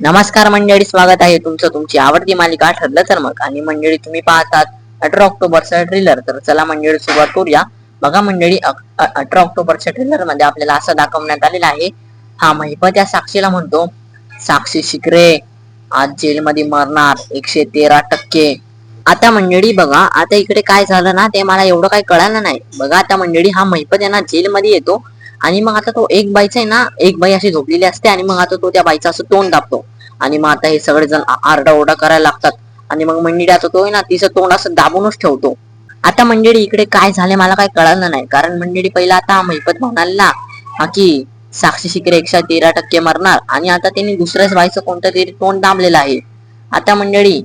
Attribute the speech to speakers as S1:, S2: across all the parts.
S1: नमस्कार मंडळी स्वागत आहे तुमचं तुमची आवडती मालिका ठरलं तर मग. आणि मंडळी तुम्ही पाहतात अठरा ऑक्टोबरचा ट्रेलर तर चला मंडळी सुरुवात करूया. बघा मंडळी अठरा ऑक्टोबरच्या ट्रेलरमध्ये आपल्याला असं दाखवण्यात आलेलं आहे. हा महिपत त्या साक्षीला म्हणतो. साक्षी शिकरे आज जेलमध्ये मरणार एकशे तेरा टक्के. आता मंडळी बघा आता इकडे काय झालं ना ते मला एवढं काही कळालं नाही. बघा आता मंडळी हा महिपत आहे ना जेलमध्ये येतो. आणि मग आता तो एक बाईचा आहे ना एक बाई अशी झोपलेली असते आणि मग आता तो त्या बाईचा असं तोंड दाबतो. आणि मग आता हे सगळेजण आरडाओरडा करायला लागतात. आणि मग मंडळी आता तो आहे ना तिचं तोंड असं दाबूनच ठेवतो. आता मंडळी इकडे काय झाले मला काय कळालं नाही. कारण मंडळी पहिला आता महिपत म्हणाला हा की साक्षी शिकरे एकशे तेरा टक्के मरणार. आणि आता त्यांनी दुसऱ्याच बाईचं कोणतं तरी तोंड दाबलेलं आहे. आता मंडळी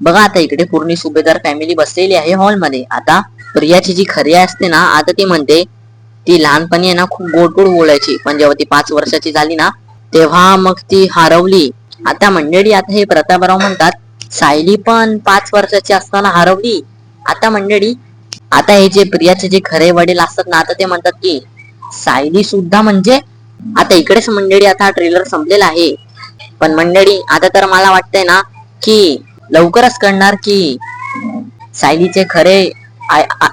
S1: बघा आता इकडे पूर्ण सुभेदार फॅमिली बसलेली आहे हॉलमध्ये आता प्रियाची जी खरी असते ना आता ती म्हणते ती लहानपणी आहे ना खूप गोड गोड बोलायची. पण जेव्हा ती पाच वर्षाची झाली ना तेव्हा मग ती हरवली. आता मंडळी आता हे प्रतापराव म्हणतात सायली पण पाच वर्षाची असताना हरवली. आता मंडळी आता हे जे प्रियाचे जे खरे वडील असतात ना आता ते म्हणतात की सायली सुद्धा म्हणजे आता इकडेच मंडळी आता ट्रेलर संपलेला आहे. पण मंडळी आता तर मला वाटतंय ना की लवकरच कळणार की सायलीचे खरे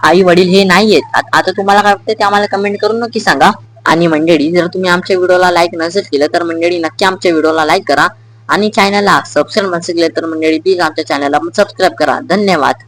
S1: आई वडील हे नाहीयेत. आता तुम्हाला काय वाटतं ते आम्हाला कमेंट करून नक्की सांगा. आणि मंडळी जर तुम्ही आमच्या व्हिडिओला लाईक नसेल केलं तर मंडळी नक्की आमच्या व्हिडिओला लाईक करा. आणि चॅनलला सबस्क्राईब नसेल केलं तर मंडळी प्लीज आमच्या चॅनलला सबस्क्राईब करा. धन्यवाद.